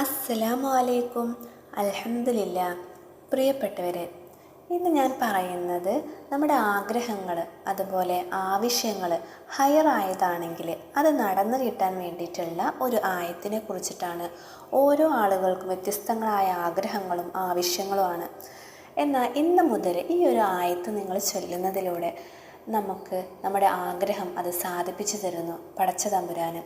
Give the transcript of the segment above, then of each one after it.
അസ്സലാമു അലൈക്കും അലഹമില്ല പ്രിയപ്പെട്ടവരെ ഇന്ന് ഞാൻ പറയുന്നത് നമ്മുടെ ആഗ്രഹങ്ങൾ അതുപോലെ ആവശ്യങ്ങൾ ഹയറായതാണെങ്കിൽ അത് നടന്നു കിട്ടാൻ വേണ്ടിയിട്ടുള്ള ഒരു ആയത്തിനെ കുറിച്ചിട്ടാണ് ഓരോ ആളുകൾക്കും വ്യത്യസ്തങ്ങളായ ആഗ്രഹങ്ങളും ആവശ്യങ്ങളുമാണ്. എന്നാൽ ഇന്ന് മുതൽ ഈ ഒരു ആയത്ത് നിങ്ങൾ ചൊല്ലുന്നതിലൂടെ നമുക്ക് നമ്മുടെ ആഗ്രഹം അത് സാധിപ്പിച്ചു തരുന്നു. പടച്ച തമ്പുരാന്.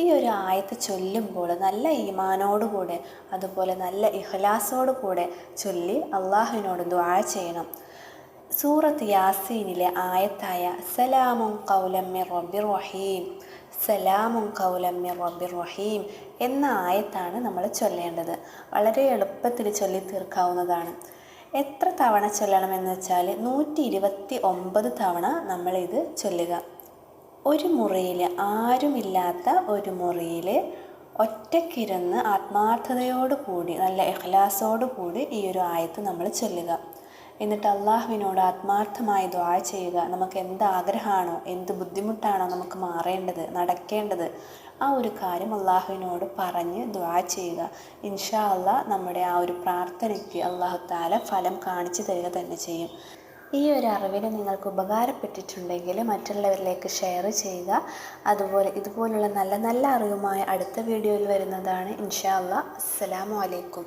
ഈ ഒരു ആയത്ത് ചൊല്ലുമ്പോൾ നല്ല ഈമാനോടുകൂടെ അതുപോലെ നല്ല ഇഹ്ലാസോടു കൂടെ ചൊല്ലി അള്ളാഹുവിനോട് ദ്വാഴ ചെയ്യണം. സൂറത്ത് യാസീനിലെ ആയത്തായ സലാമും കൗലമ്മി റബ്ബിർ റഹീം സലാമും കൗലമ്മി റബ്ബിർ റഹീം എന്ന ആയത്താണ് നമ്മൾ ചൊല്ലേണ്ടത്. വളരെ എളുപ്പത്തിൽ ചൊല്ലി തീർക്കാവുന്നതാണ്. എത്ര തവണ ചൊല്ലണമെന്ന് വെച്ചാൽ നൂറ്റി ഇരുപത്തി ഒമ്പത് തവണ നമ്മളിത് ചൊല്ലുക. ഒരു മുറിയിൽ ആരുമില്ലാത്ത ഒരു മുറിയിൽ ഒറ്റക്കിരുന്ന് ആത്മാർത്ഥതയോട് കൂടി നല്ല എഹ്ലാസോട് കൂടി ഈ ഒരു ആയത്ത് നമ്മൾ ചൊല്ലുക. എന്നിട്ട് അള്ളാഹുവിനോട് ആത്മാർത്ഥമായി ദ്വാ ചെയ്യുക. നമുക്ക് എന്ത് ആഗ്രഹമാണോ എന്ത് ബുദ്ധിമുട്ടാണോ നമുക്ക് മാറേണ്ടത് നടക്കേണ്ടത് ആ ഒരു കാര്യം അള്ളാഹുവിനോട് പറഞ്ഞ് ദ്വാ ചെയ്യുക. ഇൻഷാ അള്ളാഹ് നമ്മുടെ ആ ഒരു പ്രാർത്ഥനയ്ക്ക് അള്ളാഹു താല ഫലം കാണിച്ചു തരിക തന്നെ ചെയ്യും. ഈ ഒരു അറിവിന് നിങ്ങൾക്ക് ഉപകാരപ്പെട്ടിട്ടുണ്ടെങ്കിൽ മറ്റുള്ളവരിലേക്ക് ഷെയർ ചെയ്യുക. അതുപോലെ ഇതുപോലുള്ള നല്ല നല്ല അറിവുമായി അടുത്ത വീഡിയോയിൽ വരുന്നതാണ്. ഇൻഷാ അള്ളാഹ് അസ്സലാമു അലൈക്കും.